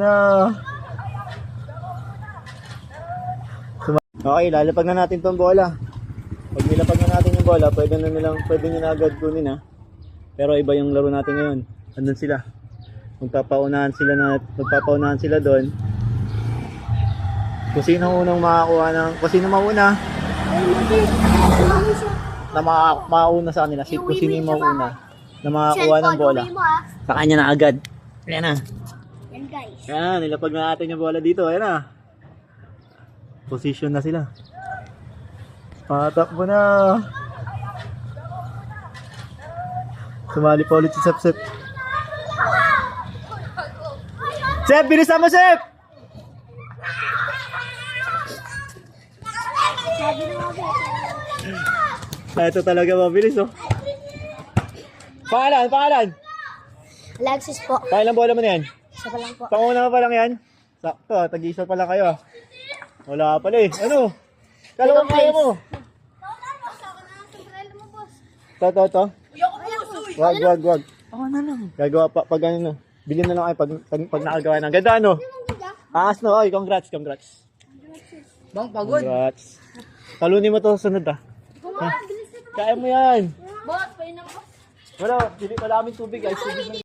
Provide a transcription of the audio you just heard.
Na. Okay, lalapag na natin tong bola. Pag nilapag na natin yung bola, pwede na nilang, pwede nyo na agad kunin ha. Pero iba yung laro natin ngayon. Andun sila. Magpapaunahan sila na, magpapaunahan sila doon. Kung sino ang unang makakuha ng, kung sino mauna, na maka, mauna sa kanila, kung sino yung mauna, na makakuha ng bola, sa kanya na agad. Ayan na. Guys. Ayan, nilapag na natin yung bola dito. Ayan na. Position na sila. Patakbo na. Sumali pa ulit si Sep Sep. Sep, bilisan mo Sep! Ah, ito talaga mabilis oh. Pangalan, pangalan. Alexis po. Pangalan bola mo na yan. Isa pa lang po. Panguna pa lang yan. Sakto, tag-isa pala kayo. ah. Wala pala eh. Ano? Kala ko kaya mo. To, to, to. Wag, wag, wag. Oo na lang. Gagawa pa, pag ano na. Bilhin na lang kayo pag, pag, pag nakagawa na. Ganda ano? Aas no, oy, congrats, congrats. Bang, pagod. Congrats. Talunin mo to sa sunod ah. Kaya mo yan. Bot, pa yun ako. Wala, bili wala kaming tubig guys. Tubig lang.